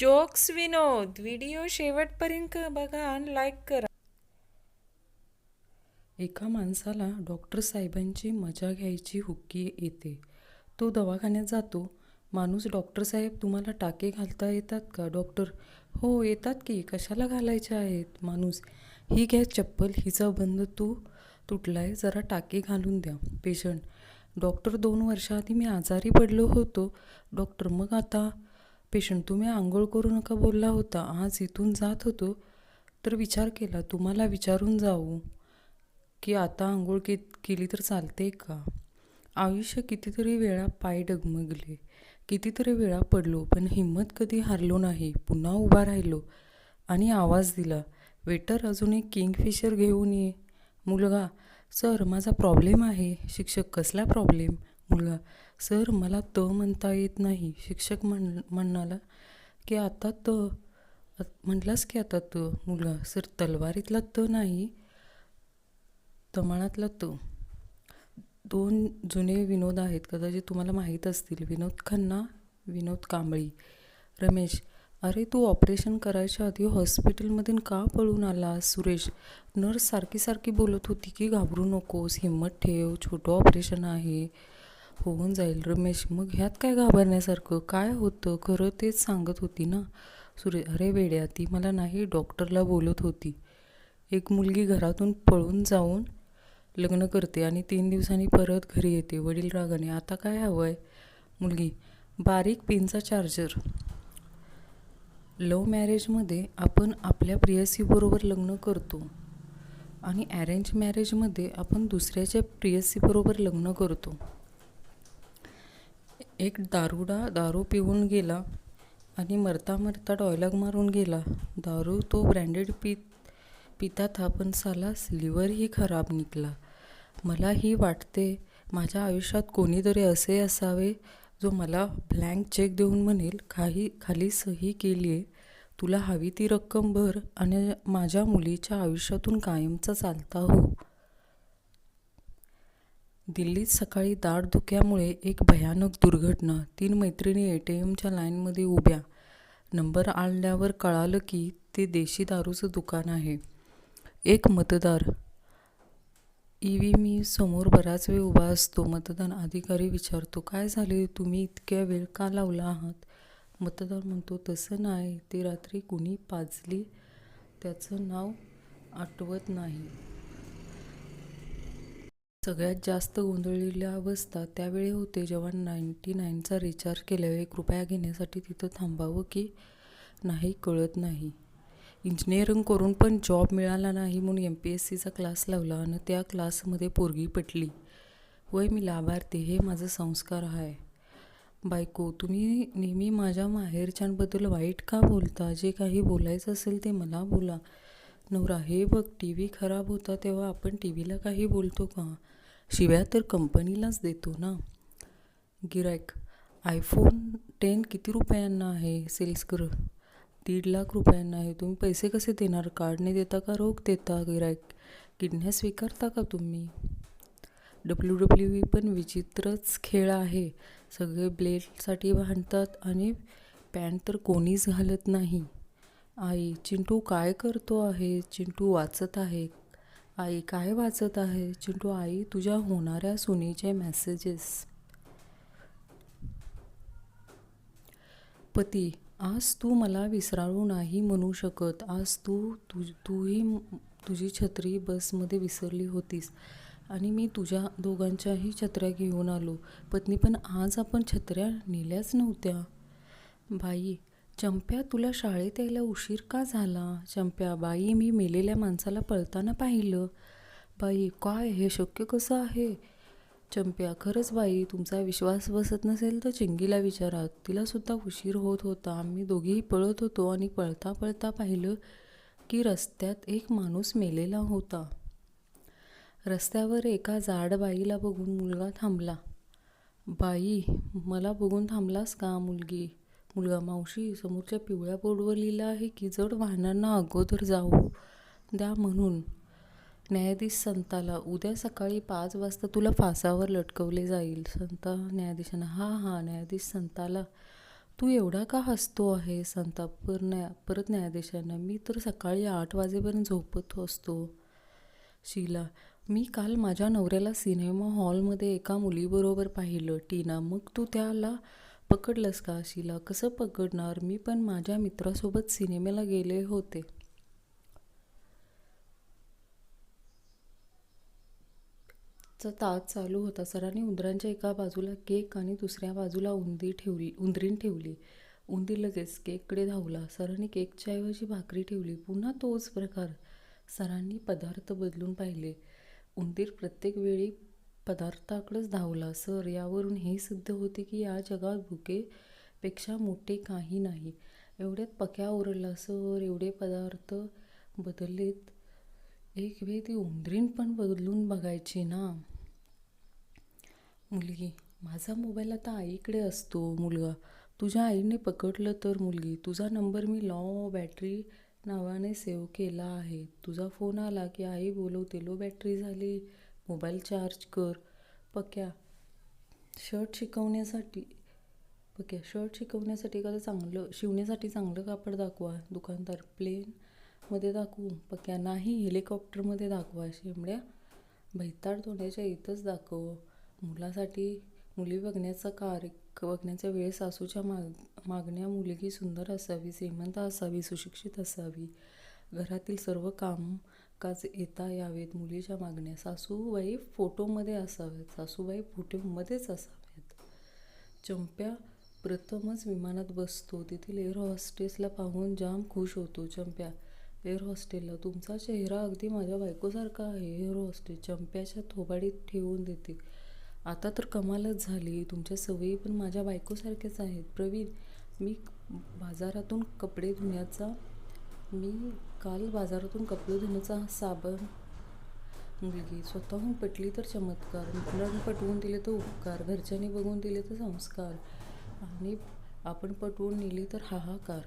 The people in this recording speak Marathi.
जोक्स विनोद. व्हिडिओ शेवटपर्यंत बघा आणि लाईक करा. एका माणसाला डॉक्टर साहेबांची मजा घ्यायची हुक्की येते. तो दवाखान्यात जातो. माणूस डॉक्टर साहेब तुम्हाला टाके घालता येतात का डॉक्टर हो येतात की. कशाला घालायचे आहेत? माणूस ही घ्या चप्पल हिचा बंद तू तुटलाय जरा टाके घालून द्या. पेशंट डॉक्टर दोन वर्षाआधी मी आजारी पडलो होतो. डॉक्टर मग आता पेशंट तुम्ही आंघोळ करू नका बोलला होता. आज इथून जात होतो. तर विचार केला तुम्हाला विचारून जाऊ की आता आंघोळ के केली तर चालते का? आयुष्य कितीतरी वेळा पाय डगमगले कितीतरी वेळा पडलो पण हिंमत कधी हारलो नाही. पुन्हा उभा राहिलो आणि आवाज दिला वेटर अजून एक किंगफिशर घेऊन ये. मुलगा सर माझा प्रॉब्लेम आहे. शिक्षक कसला प्रॉब्लेम? मुलगा सर मला त म्हणता येत नाही. शिक्षक म्हण म्हणाला की आता त म्हटलास की आता त मुलगा? सर तलवारीतला त नाही तमाळातला तो. दोन जुने विनोद आहेत. कदाचित तुम्हाला माहीत असतील. विनोद खन्ना विनोद कांबळी. रमेश अरे तू ऑपरेशन करायच्या आधी हॉस्पिटलमधून का पळून आलास? सुरेश नर्स सारखी सारखी बोलत होती की घाबरू नकोस. हिंमत ठेव छोटं ऑपरेशन आहे. होऊन जाईल रमेश. मग ह्यात काय घाबरण्यासारखं? काय होतं? खरं तेच सांगत होती ना. सुरे अरे वेड्या ती मला नाही डॉक्टरला बोलत होती. एक मुलगी घरातून पळून जाऊन लग्न करते आणि तीन दिवसांनी परत घरी येते. वडील रागाने आता काय हवं आहे मुलगी बारीक पिनचा चार्जर लव मॅरेजमध्ये आपण आपल्या प्रियसीबरोबर लग्न करतो आणि अरेंज मॅरेजमध्ये आपण दुसऱ्याच्या प्रियसीबरोबर लग्न करतो. एक दारुडा दारू पिऊन गेला आणि मरता मरता डॉयलॉग मारून गेला. दारू तो ब्रँडेड पीत पिता था पण साला लिव्हरही खराब निघला. मलाही वाटते माझ्या आयुष्यात कोणीतरी असे असावे जो मला ब्लँक चेक देऊन म्हणेल काही खाली सही केली आहे. तुला हवी ती रक्कम भर आणि माझ्या मुलीच्या आयुष्यातून कायमचा चालता हो. दिल्लीत सकाळी दाट धुक्यामुळे एक भयानक दुर्घटना. तीन मैत्रिणी ए टी एमच्या लाईनमध्ये उभ्या. नंबर आणल्यावर कळालं की ते देशी दारूचं दुकान आहे. एक मतदार. ई व्ही मी समोर बराच वेळ उभा असतो. मतदान अधिकारी विचारतो काय झाले? तुम्ही इतक्या वेळ का लावला आहात? मतदार म्हणतो तसं नाही. ते रात्री कुणी पाजली? त्याचं नाव आठवत नाही. सगळ्यात जास्त गोंधळलेल्या अवस्था त्यावेळी होते जेव्हा नाईन्टी नाईनचा रिचार्ज केल्यावर एक रुपया घेण्यासाठी तिथं थांबावं की नाही कळत नाही. इंजिनिअरिंग करून पण जॉब मिळाला नाही म्हणून एम पी एस सीचा क्लास लावला आणि त्या क्लासमध्ये पोरगी पटली. वय मी लाभार्थी हे माझं संस्कार आहे. बायको तुम्ही नेहमी माझ्या माहेरच्यांबद्दल वाईट का बोलता? जे काही बोलायचं असेल ते मला बोला. नवरा हे बघ टी व्ही खराब होता तेव्हा आपण टी व्हीला काही बोलतो का? शिव्या तर कंपनीलाच देतो ना. गिरायक आयफोन टेन किती रुपयांना आहे सेल्स कर? दीड लाख रुपयांना आहे. तुम्ही पैसे कसे देणार? कार्डने देता का? रोख देता. गिरायक किडन्या स्वीकारता का तुम्ही? डब्ल्यू डब्ल्यू ई पण विचित्रच खेळ आहे. सगळे ब्लेडसाठी भांडतात आणि पॅन्ट तर कोणीच घालत नाही. आई चिंटू काय करतो आहे? चिंटू वाचत आहे. आई काय वाचत आहे? चिंटू आई तुझ्या होणाऱ्या सुनेचे मेसेजेस पती आज तू मला विसराळू नाही म्हणू शकत. आज तू तु तूही तुझी छत्री बसमध्ये विसरली होतीस आणि मी तुझ्या दोघांच्याही छत्र्या घेऊन आलो. पत्नी पण आज आपण छत्र्या नेल्याच नव्हत्या. बाई चंप्या तुला शाळेत यायला उशीर का झाला? चंप्या बाई मी मेलेल्या माणसाला पळताना पाहिलं. बाई काय? हे शक्य कसं आहे? चंप्या खरंच बाई तुमचा विश्वास बसत नसेल तर चिंगीला विचारा. तिलासुद्धा उशीर होत होता. आम्ही दोघेही पळत होतो आणि पळता पळता पाहिलं की रस्त्यात एक माणूस मेलेला होता. रस्त्यावर एका जाड बाईला बघून मुलगा थांबला. बाई मला बघून थांबलास का मुलगी? मुलगा मावशी समोरच्या पिवळ्या बोर्डवर लिहिलं आहे की जड वाहनांना अगोदर जाऊ द्या म्हणून. न्यायाधीश संताला उद्या सकाळी पाच वाजता तुला फासावर लटकवले जाईल. संत न्यायाधीशांना हां हां न्यायाधीश संताला तू एवढा का हसतो आहे? संतापर पर न्या परत न्यायाधीशांना मी तर सकाळी आठ वाजेपर्यंत झोपत असतो. शीला मी काल माझ्या नवऱ्याला सिनेमा हॉलमध्ये एका मुलीबरोबर पाहिलं. टीना मग तू त्याला पकडलंस का अशीला? कसं पकडणार? मी पण माझ्या मित्रासोबत सिनेमाला गेले होते. चा तास चालू होता. सरांनी उंदरांच्या एका बाजूला केक आणि दुसऱ्या बाजूला उंदी ठेवली उंदरीन ठेवली. उंदीर लगेच केककडे धावला. सरांनी केकच्या ऐवजी भाकरी ठेवली. पुन्हा तोच प्रकार. सरांनी पदार्थ बदलून पाहिले. उंदीर प्रत्येक वेळी पदार्थाकडेच धावला. सर यावरून हे सिद्ध होते की या जगात भुकेपेक्षा मोठे काही नाही. एवढ्यात पक्या ओरडला सर एवढे पदार्थ बदललेत. एक वेळ ती उंदरीण पण बदलून बघायची ना. मुलगी माझा मोबाईल आता आईकडे असतो मुलगा. तुझ्या आईने पकडलं तर मुलगी. तुझा नंबर मी लॉ बॅटरी नावाने सेव्ह केला आहे. तुझा फोन आला की आई बोलवते लो बॅटरी झाली. मोबाईल चार्ज कर. पक्या. शर्ट शिकवण्यासाठी पक्या. शर्ट शिकवण्यासाठी एखादं चांगलं शिवण्यासाठी चांगलं कापड दाखवा. दुकानदार प्लेनमध्ये दाखवू. पक्या. नाही हेलिकॉप्टरमध्ये दाखवा. शेंबड्या भैताड तोंडाच्या इथंच दाखव. मुलासाठी मुली बघण्याचा कार्य बघण्याचा वेळ सासूच्या माग मागण्या मुलगी सुंदर असावी श्रीमंत असावी सुशिक्षित असावी. घरातील सर्व काम काज येता यावेत. मुलीच्या मागण्या सासूबाई फोटोमध्ये असाव्यात. सासूबाई फोटोमध्येच असाव्यात. चंप्या प्रथमच विमानात बसतो. तेथील एअर हॉस्टेसला पाहून जाम खुश होतो चंप्या. एअर हॉस्टेलला तुमचा चेहरा अगदी माझ्या बायकोसारखा आहे एअर हॉस्टेल चंप्याच्या थोबाडीत ठेवून देते. आता तर कमालच झाली. तुमच्या सवयी पण माझ्या बायकोसारख्याच आहेत. प्रवीण मी बाजारातून कपडे धुण्याचा मी काल बाजारातून कपडे धुण्याचा साबण मुलगी स्वतःहून पटली तर चमत्कार. मुलांनी पटवून दिले तर उपकार. घरच्यांनी बघून दिले तर संस्कार. आणि आपण पटवून नेली तर हाहाकार.